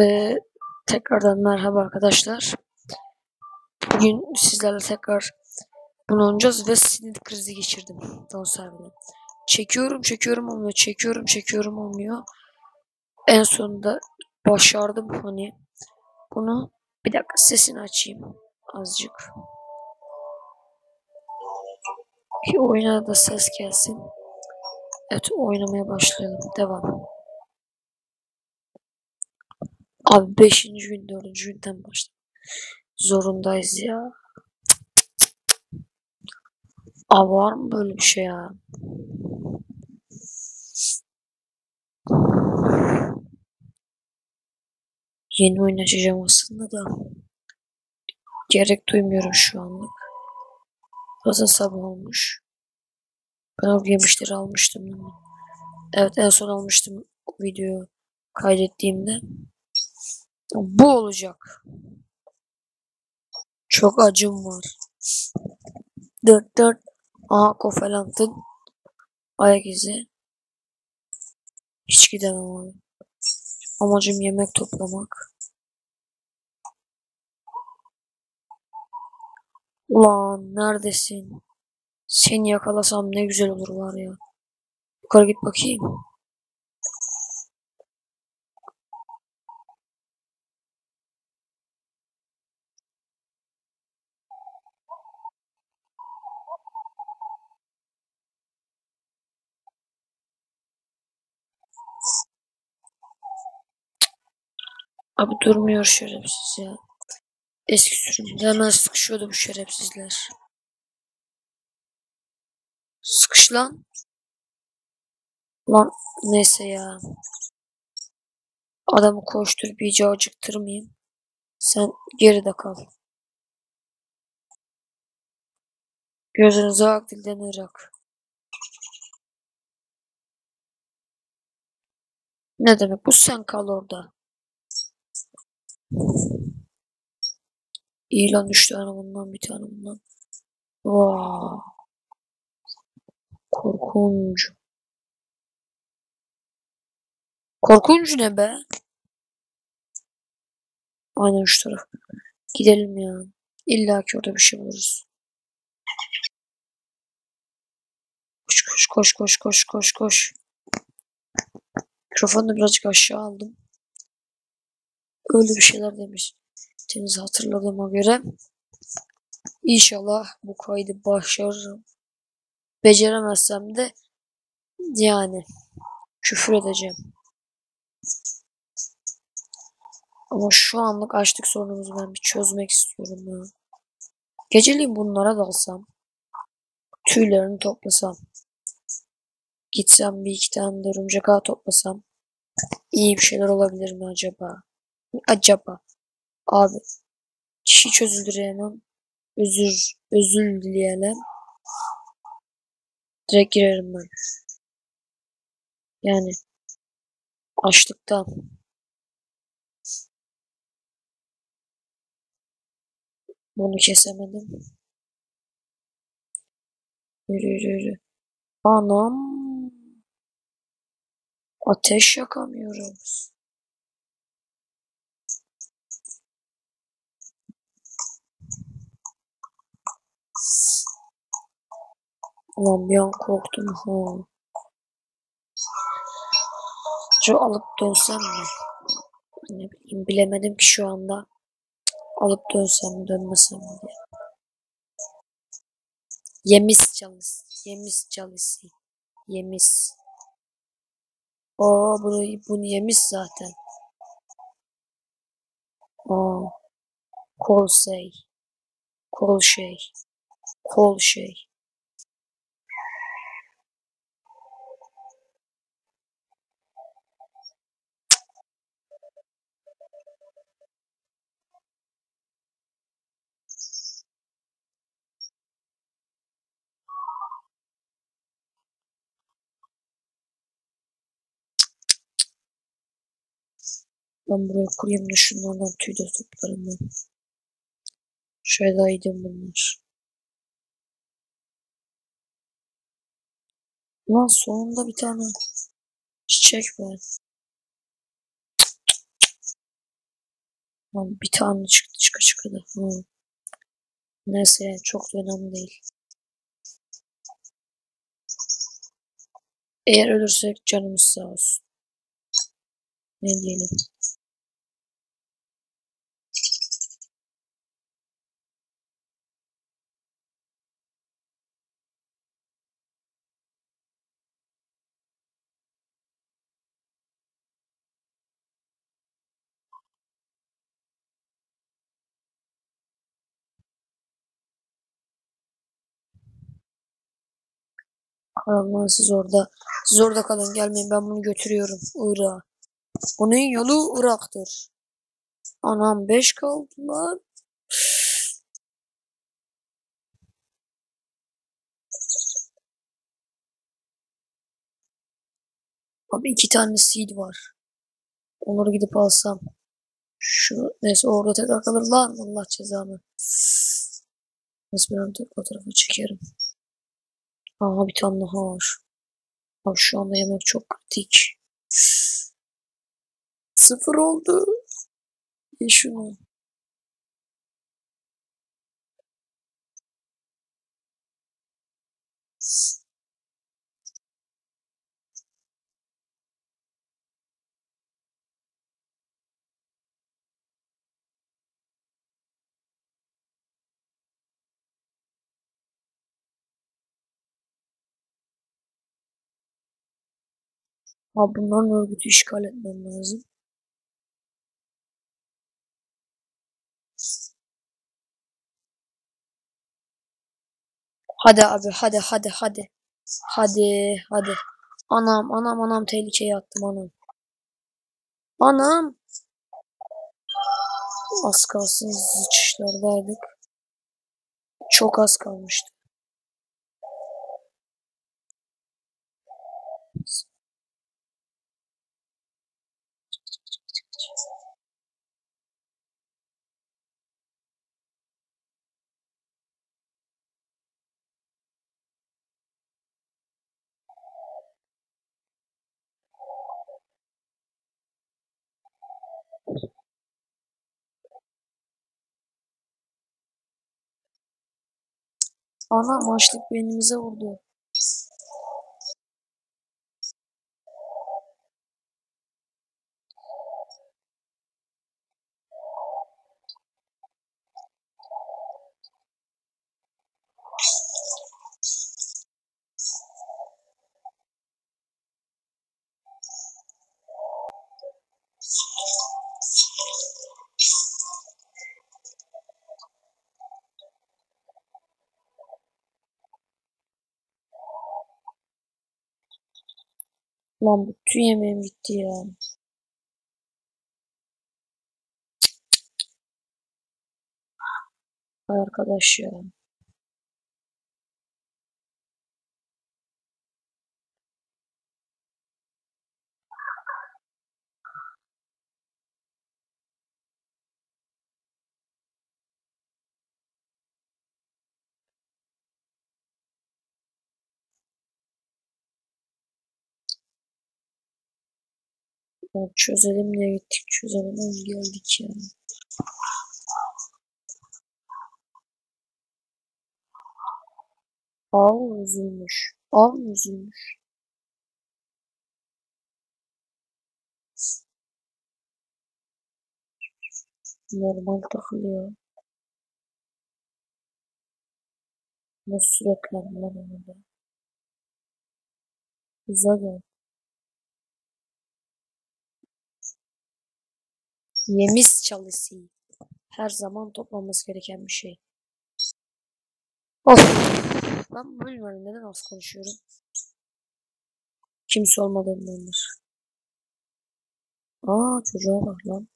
Ee, tekrardan merhaba arkadaşlar. Bugün sizlerle tekrar bunu oynayacağız ve sinir krizi geçirdim. Don server'da. Çekiyorum çekiyorum olmuyor. Çekiyorum çekiyorum olmuyor. En sonunda başardım hani. Bunu bir dakika sesini açayım azıcık. Ki oyuna da ses gelsin. Evet oynamaya başlayalım. Devam. Abi 5. gün 4. günden başladık. Zorundayız ya. Abi var mı böyle bir şey ya? Yeni oyun açacağım aslında da. Gerek duymuyorum şu anlık. Zaten sabah olmuş. Ben o yemişleri almıştım? Evet en son almıştım videoyu kaydettiğimde. Bu olacak. Çok acım var. Dört dört. Aha kofelantın. Ayak izi. Hiç gidemem abi. Amacım yemek toplamak. Ulan neredesin? Seni yakalasam ne güzel olur var ya. Yukarı git bakayım. Abi durmuyor şerefsiz ya. Eski sürümde hemen sıkışıyordu bu şerefsizler. Sıkış lan. Lan neyse ya. Adamı koşturup iyice acıktırmayayım. Sen geride kal. Gözünüze ak dilden ırak. Ne demek bu sen kal orada. İyi lan üç tane bundan bir tane bundan. Vaa. Korkunç. Korkunç ne be? Aynen şu taraf. Gidelim ya. İlla ki orada bir şey buluruz. Koş koş koş koş koş koş koş. Mikrofonu birazcık aşağı aldım. Öyle bir şeyler demiş. Deniz hatırladığıma göre. İnşallah bu kaydı başarırım. Beceremezsem de yani küfür edeceğim. Ama şu anlık açlık sorunumuzu ben bir çözmek istiyorum ya. Geceliğin bunlara dalsam. Tüylerini toplasam. Gitsem bir iki tane de örümcek ağı toplasam. iyi bir şeyler olabilir mi acaba? Acaba. Abi. Kişi çözüldü hemen. Özür, özür dileyelim. Direkt girerim ben. Yani açlıktan. Bunu kesemedim. Yürü yürü yürü. Anam. Ateş yakamıyoruz. Ulan bir an korktum ha. Şu alıp dönsem mi? Ne bileyim bilemedim ki şu anda. Alıp dönsem mi dönmesem mi diye. Yemis çalısı. Yemis çalısı. Yemis. Oo bunu, bunu yemiş zaten. Aa. Kol şey. Kol şey. Kol şey. Ben buraya kurayım da şunlardan tüy de. Şöyle aydım bunlar. Lan sonunda bir tane çiçek var. Lan bir tane çıktı çıka çıka da. Neyse yani çok da önemli değil. Eğer ölürsek canımız sağ olsun. Ne diyelim. Kalın siz orada. Siz orada kalın gelmeyin ben bunu götürüyorum Irak'a. Bunun yolu Irak'tır. Anam 5 kaldı lan. Abi iki tane seed var. Onları gidip alsam. Şu neyse orada tekrar kalırlar mı? Allah cezamı. Neyse ben o tarafa çekerim. Aha bir tane daha var. Abi şu anda yemek çok kritik. Sıfır oldu. Ye şunu. Abi bunların örgütü işgal etmem lazım. Hadi abi hadi hadi hadi. Hadi hadi. Anam anam anam tehlikeye attım anam. Anam. Az kalsın sıçışlardaydık. Çok az kalmıştı. Ana maçlık beynimize vurdu. Lan bütün yemeğim gitti ya. Arkadaş ya. Ya çözelim diye gittik çözelim oğlum geldik ya. Av üzülmüş. Av üzülmüş. Normal takılıyor. Nasıl lan orada. Güzel gel. Yemiş çalışı. Her zaman toplanması gereken bir şey. Of. Ben bilmiyorum neden az konuşuyorum. Kimse olmadığındandır. Aa çocuğa bak lan.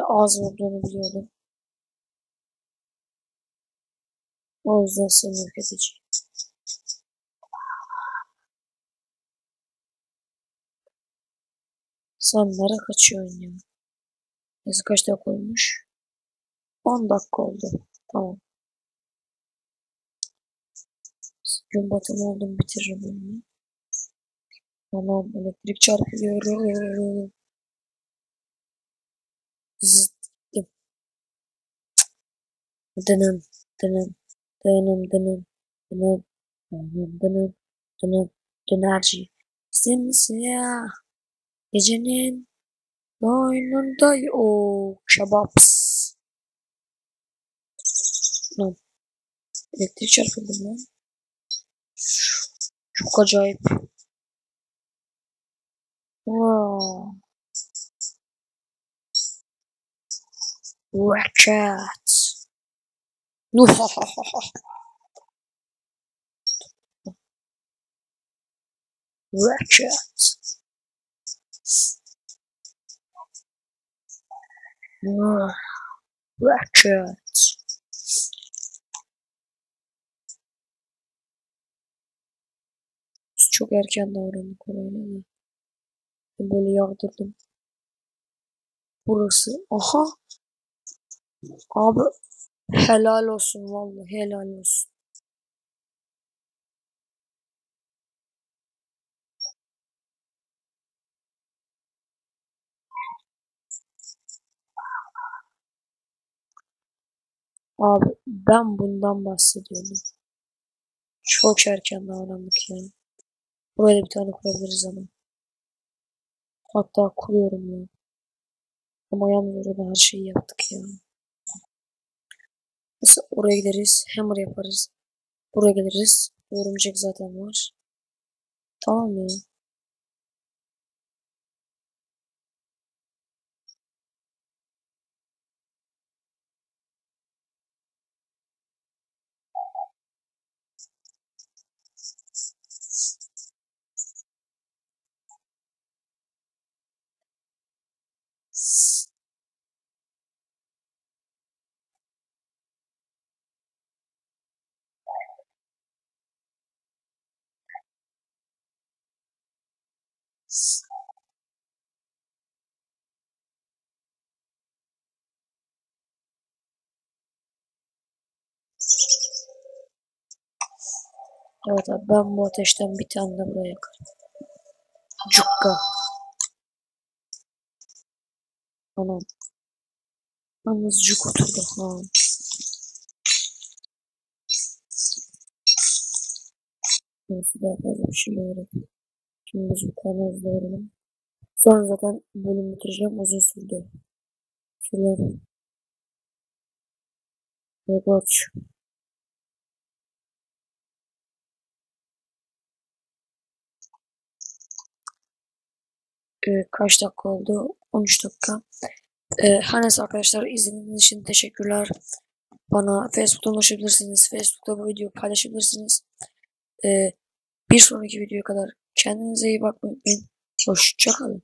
Ve ağız vurduğunu biliyordum. O yüzden seni yok edeceğim. Sen nereye kaçıyorsun ya? Neyse kaç dakika olmuş? 10 dakika oldu. Tamam. Gün batımı oldum bitiririm onu. Tamam elektrik çarpıyor. Dınım dınım dınım dınım dınım dınım dınım dınım dönerci. Simsiyah gecenin boynunda o kebabs. Lan. Elektrik çarpıldı lan. Çok acayip. Wow. Rocket. Rocket. Rocket. Çok erken davrandık orayla da. Böyle yağdırdım. Burası. Aha. Abi helal olsun vallahi helal olsun. Abi ben bundan bahsediyorum. Çok erken davrandık yani. Buraya bir tane kurabiliriz ama. Hatta kuruyorum ya. Ama yalnız orada her şeyi yaptık ya. Mesela oraya gideriz. Hammer yaparız. Buraya geliriz. Örümcek zaten var. Tamam ya. Evet abi ben bu ateşten bir tane de buraya yakarım. Cukka. Anam. Yalnız cuk oturdu ha. Neyse daha fazla bir şey yok. Şimdi kadar hızlı verelim. Sonra zaten bölüm bitireceğim uzun sürdü. Şöyle. Ve koç. Ee, kaç dakika oldu? 13 dakika. Ee, her arkadaşlar izlediğiniz için teşekkürler. Bana Facebook'tan ulaşabilirsiniz. Facebook'ta bu videoyu paylaşabilirsiniz. Ee, bir sonraki videoya kadar kendinize iyi bakmayın. Hoşçakalın.